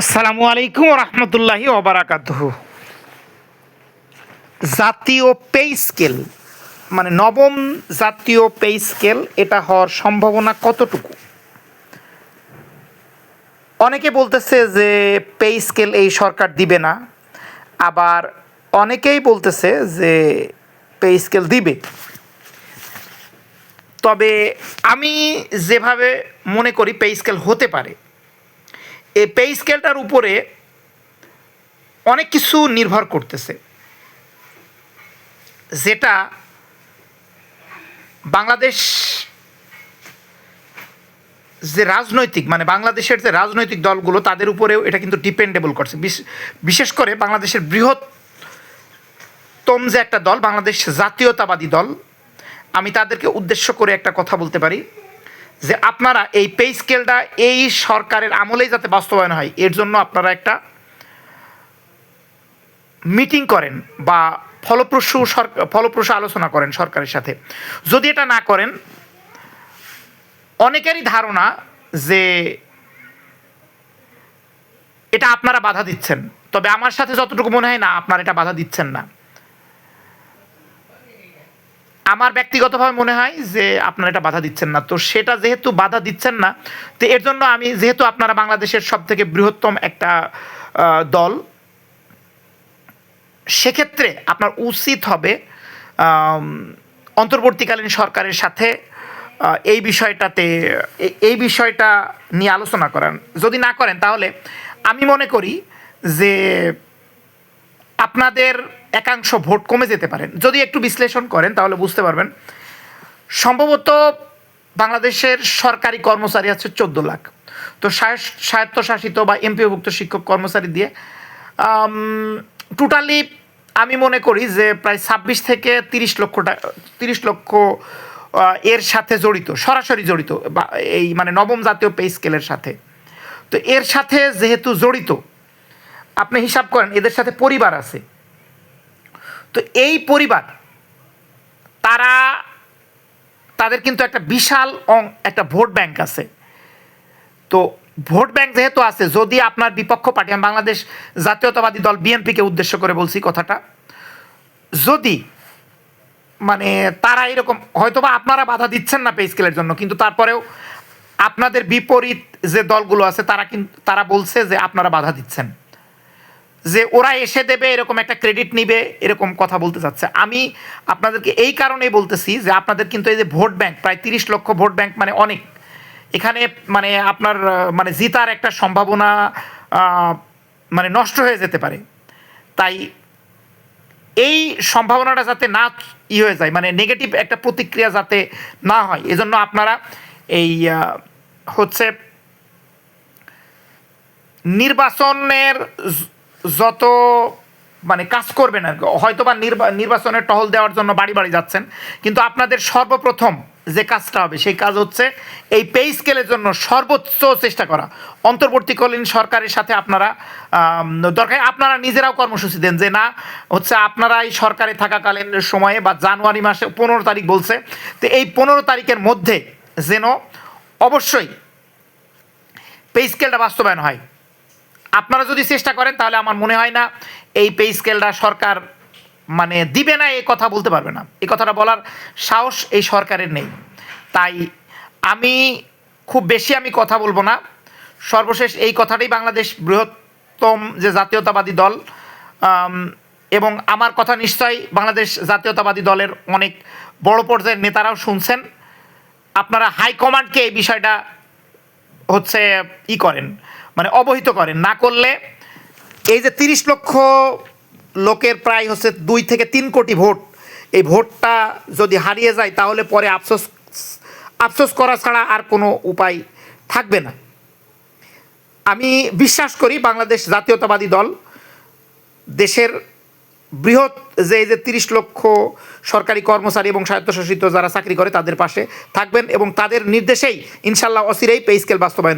আসসালামু আলাইকুম রহমতুল্লাহি ওবরাকাত জাতীয় পে স্কেল মানে নবম জাতীয় পে স্কেল, এটা হওয়ার সম্ভাবনা কতটুকু? অনেকে বলতেছে যে পে স্কেল এই সরকার দিবে না, আবার অনেকেই বলতেছে যে পে স্কেল দিবে। তবে আমি যেভাবে মনে করি, পে স্কেল হতে পারে। এই পে স্কেলটার উপরে অনেক কিছু নির্ভর করতেছে। যেটা বাংলাদেশ যে রাজনৈতিক মানে বাংলাদেশের যে রাজনৈতিক দলগুলো, তাদের উপরেও এটা কিন্তু ডিপেন্ডেবল করছে। বিশ- বিশেষ করে বাংলাদেশের বৃহত্তম যে একটা দল, বাংলাদেশ জাতীয়তাবাদী দল, আমি তাদেরকে উদ্দেশ্য করে একটা কথা বলতে পারি। যে আপনারা এই পে স্কেলটা এই সরকারের আমলেই যাতে বাস্তবায়ন হয়, এর জন্য আপনারা একটা মিটিং করেন বা ফলপ্রসূ ফলপ্রসূ আলোচনা করেন সরকারের সাথে। যদি এটা না করেন, অনেকেরই ধারণা যে এটা আপনারা বাধা দিচ্ছেন। তবে আমার সাথে যতটুকু মনে হয় না, আপনারা এটা বাধা দিচ্ছেন না। আমার ব্যক্তিগতভাবে মনে হয় যে আপনারা এটা বাধা দিচ্ছেন না। তো সেটা যেহেতু বাধা দিচ্ছেন না, তো এর জন্য আমি যেহেতু আপনারা বাংলাদেশের সব থেকে বৃহত্তম একটা দল, সেক্ষেত্রে আপনার উচিত হবে অন্তর্বর্তীকালীন সরকারের সাথে এই বিষয়টাতে এই বিষয়টা নিয়ে আলোচনা করেন যদি না করেন তাহলে আমি মনে করি যে আপনাদের একাংশ ভোট কমে যেতে পারেন যদি একটু বিশ্লেষণ করেন, তাহলে বুঝতে পারবেন। সম্ভবত বাংলাদেশের সরকারি কর্মচারী আছে চোদ্দ লাখ। তো স্বায়ত্তশাসিত বা এমপিওভুক্ত শিক্ষক কর্মচারী দিয়ে টোটালি আমি মনে করি যে প্রায় ছাব্বিশ থেকে তিরিশ লক্ষ টাকা তিরিশ লক্ষ এর সাথে জড়িত, সরাসরি জড়িত বা এই মানে নবম জাতীয় পে স্কেলের সাথে। তো এর সাথে যেহেতু জড়িত আপনি হিসাব করেন, এদের সাথে পরিবার আছে। তো এই পরিবার, তারা, তাদের কিন্তু একটা বিশাল অং, একটা ভোট ব্যাংক আছে। তো ভোট ব্যাংক যেহেতু আছে, যদি আপনার বিপক্ষ পার্টি, আমি বাংলাদেশ জাতীয়তাবাদী দল বিএনপিকে উদ্দেশ্য করে বলছি কথাটা, যদি মানে তারা এরকম, হয়তোবা আপনারা বাধা দিচ্ছেন না পে স্কেলের জন্য, কিন্তু তারপরেও আপনাদের বিপরীত যে দলগুলো আছে, তারা কিন্তু তারা বলছে যে আপনারা বাধা দিচ্ছেন। যে ওরা এসে দেবে, এরকম একটা ক্রেডিট নিবে, এরকম কথা বলতে চাচ্ছে। আমি আপনাদেরকে এই কারণেই বলতেছি যে আপনাদের কিন্তু এই যে ভোট ব্যাংক, প্রায় তিরিশ লক্ষ ভোট ব্যাংক মানে অনেক। এখানে মানে আপনার মানে জিতার একটা সম্ভাবনা মানে নষ্ট হয়ে যেতে পারে। তাই এই সম্ভাবনাটা যাতে না ই হয়ে যায় মানে নেগেটিভ একটা প্রতিক্রিয়া যাতে না হয়, এজন্য আপনারা এই হচ্ছে নির্বাচনের যত মানে কাজ করবেন আর হয়তো বা নির্বা- নির্বাচনের টহল দেওয়ার জন্য বাড়ি বাড়ি যাচ্ছেন, কিন্তু আপনাদের সর্বপ্রথম যে কাজটা হবে, সেই কাজ হচ্ছে এই পে স্কেলের জন্য সর্বোচ্চ চেষ্টা করা। অন্তর্বর্তীকালীন সরকারের সাথে আপনারা দরকার, আপনারা নিজেরাও কর্মসূচি দেন যে না, হচ্ছে আপনারা এই সরকারে থাকাকালীন সময়ে বা জানুয়ারি মাসে পনেরো তারিখ বলছে, তো এই পনেরো তারিখের মধ্যে যেন অবশ্যই পে স্কেলটা বাস্তবায়ন হয়। আপনারা যদি চেষ্টা করেন, তাহলে আমার মনে হয় না এই পে স্কেলটা সরকার মানে দিবে না, এই কথা বলতে পারবে না। এই কথাটা বলার সাহস এই সরকারের নেই। তাই আমি খুব বেশি আমি কথা বলব না। সর্বশেষ এই কথাটাই বাংলাদেশ বৃহত্তম যে জাতীয়তাবাদী দল এবং আমার কথা নিশ্চয়ই বাংলাদেশ জাতীয়তাবাদী দলের অনেক বড় পর্যায়ের নেতারাও শুনছেন। আপনারা হাইকমান্ডকে এই বিষয়টা হচ্ছে ই করেন। মানে অবহিত করেন না করলে এই যে তিরিশ লক্ষ লোকের প্রায় হচ্ছে দুই থেকে তিন কোটি ভোট, এই ভোটটা যদি হারিয়ে যায় তাহলে পরে আফসোস আফসোস করা ছাড়া আর কোনো উপায় থাকবে না। আমি বিশ্বাস করি বাংলাদেশ জাতীয়তাবাদী দল, দেশের বৃহৎ যে যে তিরিশ লক্ষ সরকারি কর্মচারী এবং স্বায়ত্তশাসিত যারা চাকরি করে তাদের পাশে থাকবেন এবং তাদের নির্দেশেই ইনশাল্লাহ অসিরেই পে স্কেল বাস্তবায়ন